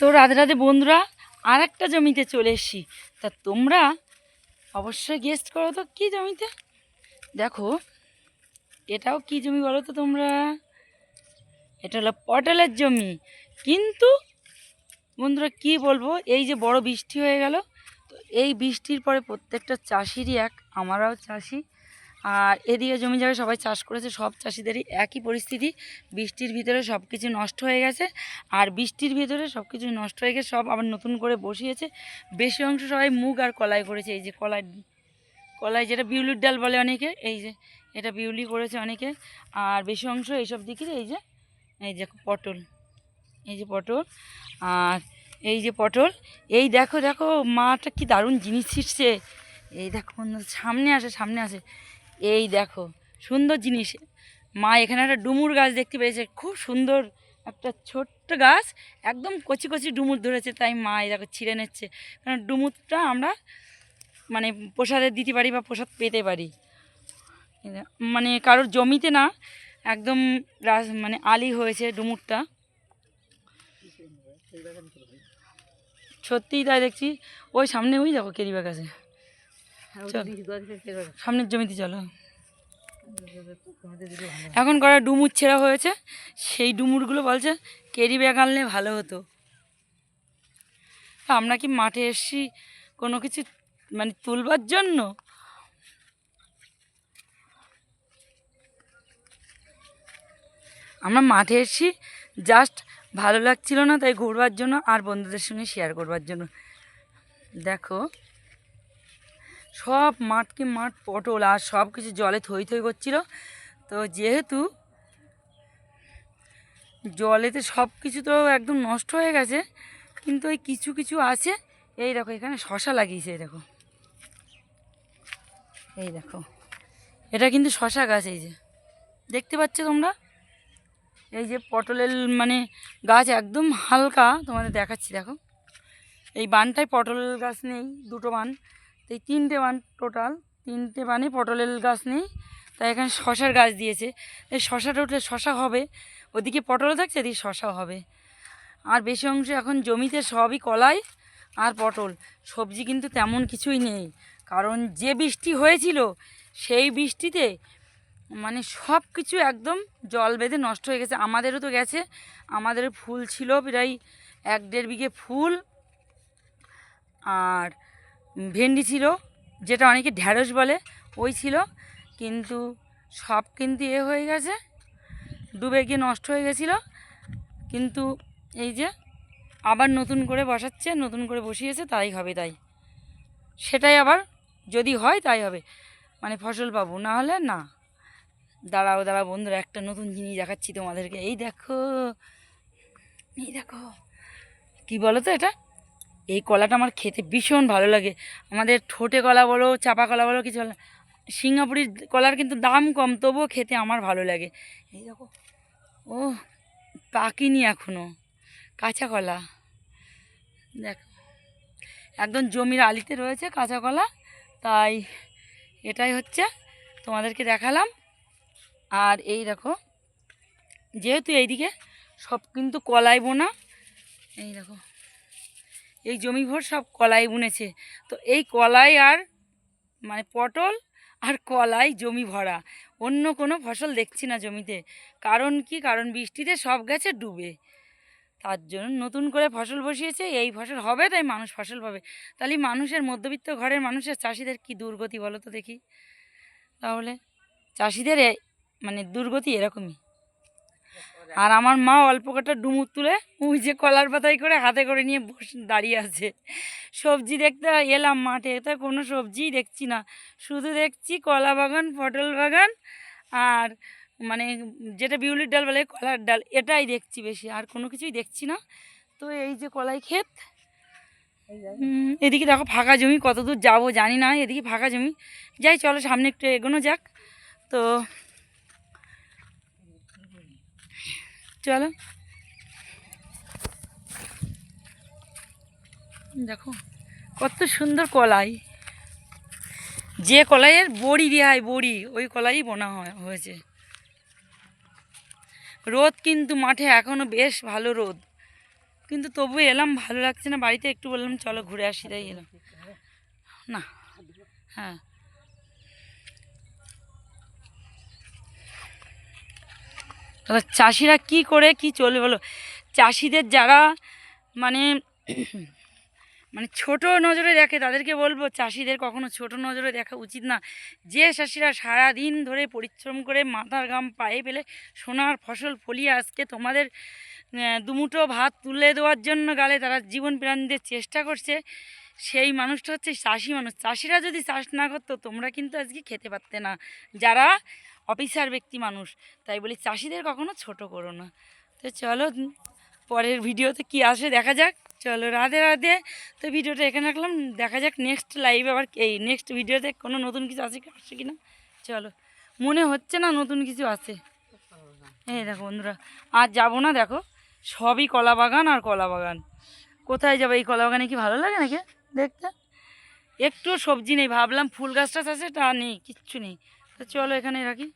তো রাধে রাধে বন্ধুরা আর একটা জমিতে চলে এসছি। তা তোমরা অবশ্যই গেস্ট করো তো, কী জমিতে? দেখো, এটাও কি জমি বলো তো তোমরা? এটা হলো পটলের জমি। কিন্তু বন্ধুরা, কি বলব, এই যে বড় বৃষ্টি হয়ে গেল, তো এই বৃষ্টির পরে প্রত্যেকটা চাষিরই এক, আমরাও চাষি। আর এদিকে জমি যাবে সবাই চাষ করেছে, সব চাষিদেরই একই পরিস্থিতি। বৃষ্টির ভিতরে সব কিছু নষ্ট হয়ে গেছে আর বৃষ্টির ভিতরে সব কিছু নষ্ট হয়ে গেছে, সব আবার নতুন করে বসিয়েছে। বেশি অংশ সবাই মুগ আর কলাই করেছে, এই যে কলাই কলাই যেটা বিউলির ডাল বলে অনেকে, এই যে এটা বিউলি করেছে অনেকে। আর বেশি অংশ এইসব দিকে এই যে এই যে পটল, এই যে পটল, আর এই যে পটল, এই দেখো দেখো মাটা কি দারুণ জিনিস ছিটছে। এই দেখো সামনে আসে সামনে আসে। এই দেখো, সুন্দর জিনিস। মা, এখানে একটা ডুমুর গাছ দেখতে পেয়েছে। খুব সুন্দর একটা ছোট্ট গাছ, একদম কচি কচি ডুমুর ধরেছে, তাই মা এই দেখো ছিঁড়ে নিচ্ছে। কারণ ডুমুরটা আমরা মানে প্রসাদে দিতে পারি বা প্রসাদ পেতে পারি। মানে কারোর জমিতে না, একদম মানে আলি হয়েছে ডুমুরটা। সত্যিই তাই দেখছি। ওই সামনে ওই দেখো কেরিবাগ আছে। চল। সামনের জমিতে চলো এখন করা ডুমুর ছেঁড়া হয়েছে সেই ডুমুরগুলো বলছে কেরি ব্যাগ আনলে ভালো হতো। আমরা কি মাঠে এসছি কোনো কিছু মানে তুলবার জন্য? আমরা মাঠে এসছি জাস্ট ভালো লাগছিল না তাই ঘুরবার জন্য আর বন্ধুদের সঙ্গে শেয়ার করবার জন্য। দেখো। সব মাঠকে মাঠ পটল আর সব কিছু জলে থই থই করছিল। তো যেহেতু জলেতে সব কিছু তো একদম নষ্ট হয়ে গেছে, কিন্তু ওই কিছু কিছু আছে। এই দেখো, এখানে শশা লাগিয়েছে, এই দেখো। এই দেখো, এটা কিন্তু শশা গাছ, এই যে। দেখতে পাচ্ছ তোমরা? এই যে পটলের মানে গাছ একদম হালকা, তোমাদের দেখাচ্ছি, দেখো। এই বানটায় পটল গাছ নেই, দুটো বান। তো এই তিনটে বান টোটাল তিনটে বানে পটলের গাছ নেই, তাই এখানে শশার গাছ দিয়েছে। এই শশাটা উঠলে শশা হবে, ওদিকে পটল থাকছে, এদিকে শশা হবে। আর বেশি অংশ এখন জমিতে সবই কলাই আর পটল। সবজি কিন্তু তেমন কিছুই নেই। কারণ যে বৃষ্টি হয়েছিল, সেই বৃষ্টিতে মানে সব কিছু একদম জল বেঁধে নষ্ট হয়ে গেছে। আমাদেরও তো গেছে, আমাদের ফুল ছিল প্রায় এক দেড় বিঘে ফুল। আর ভেন্ডি ছিল, যেটা অনেকে ঢ্যাঁড়স বলে, ওই ছিল। কিন্তু সব কিন্তু এ হয়ে গেছে, ডুবে গিয়ে নষ্ট হয়ে গেছিল। কিন্তু এই যে আবার নতুন করে বসাচ্ছে, নতুন করে বসিয়েছে, তাই হবে তাই। সেটাই আবার যদি হয় তাই হবে। মানে ফসল পাবো, না হলে না। দাঁড়াও দাঁড়াও বন্ধুরা, একটা নতুন জিনিস দেখাচ্ছি তোমাদেরকে। এই দেখো এই দেখো। কি বলো তো এটা? এই কলাটা আমার খেতে ভীষণ ভালো লাগে। আমাদের ঠোঁটে কলা বলো, চাপা কলা বলো, কিছু বলো সিঙ্গাপুরির কলার কিন্তু দাম কম, তবুও খেতে আমার ভালো লাগে। এই দেখো ও পাকিনি এখনও কাঁচা কলা। দেখ, একদম জমির আলিতে রয়েছে কাঁচা কলা। তাই এটাই হচ্ছে, তোমাদেরকে দেখালাম। আর এই দেখো, যেহেতু এইদিকে সব কিন্তু কলাই বোনা, এই দেখো। এই জমি ভর সব কলাই বুনেছে। তো এই কলাই আর মানে পটল আর কলাই জমি ভরা। অন্য কোনো ফসল দেখছি না জমিতে। কারণ কি? কারণ বৃষ্টিতে সব গেছে ডুবে। তার জন্য নতুন করে ফসল বসিয়েছে। এই ফসল হবে, তাই মানুষ ফসল পাবে। তাহলে মানুষের মধ্যবিত্ত ঘরের মানুষের চাষিদের কি দুর্গতি বলো তো দেখি। তাহলে চাষিদের মানে দুর্গতি এরকমই। আর আমার মা অল্প কটা ডুমুর তুলে ওই যে কলার পাতায় করে হাতে করে নিয়ে বসে দাঁড়িয়ে আছে। সবজি দেখতে এলাম মাঠে, তো কোনো সবজিই দেখছি না। শুধু দেখছি কলা বাগান, পটল বাগান আর মানে যেটা বিউলির ডাল বলে কলার ডাল, এটাই দেখছি বেশি, আর কোনো কিছুই দেখছি না। তো এই যে কলাই ক্ষেত এদিকে দেখো ফাঁকা জমি কত দূর যাব জানি না, এদিকে ফাঁকা জমি। যাই চলো সামনে একটু এগোনো যাক। তো চলো। দেখো, কত সুন্দর কলাই। যে কলাইয়ের বড়ি দেওয়া হয়, বড়ি, ওই কলাই বোনা হয়, হয়েছে। রোদ কিন্তু মাঠে এখনও বেশ ভালো রোদ। কিন্তু তবু এলাম, ভালো লাগছে না। বাড়িতে একটু বললাম, চলো ঘুরে আসি, তাই এলাম। না হ্যাঁ। এবার চাষিরা কি করে, কি চলবে বলো? চাষিদের যারা মানে মানে ছোট নজরে দেখে, তাদেরকে বলব, চাষিদের কখনো ছোট নজরে দেখা উচিত না। যে চাষিরা সারা দিন ধরে পরিশ্রম করে মাথার গাম পায়ে ফেলে সোনার ফসল ফলিয়ে আজকে তোমাদের দুমুঠো ভাত তুলে দেওয়ার জন্য গালে তারা জীবন প্রাণ দিয়ে চেষ্টা করছে সেই মানুষটা হচ্ছে চাষি মানুষ। চাষিরা যদি চাষ না করতো, তোমরা কিন্তু আজকে খেতে পারতে না। যারা অফিসার ব্যক্তি মানুষ, তাই বলি চাষিদের কখনো ছোট করো না। তো চলো, পরের ভিডিওতে কি আসে দেখা যাক। চলো, রাধে রাধে। তো ভিডিওটা এখানে রাখলাম। দেখা যাক নেক্সট লাইভে আবার এই নেক্সট ভিডিওতে কোনো নতুন কিছু কি আসছে কি না চলো, মনে হচ্ছে না নতুন কিছু আছে এই দেখো বন্ধুরা, আর যাব না দেখো। সবই কলা বাগান আর কলা বাগান কোথায় যাব এই কলা বাগানে কি ভালো লাগে নাকি? দেখতে? একটু সবজি নেই, ভাবলাম ফুল গাছ টাছ আছে, তা নেই, কিচ্ছু নেই। তো চলো এখানে রাখি।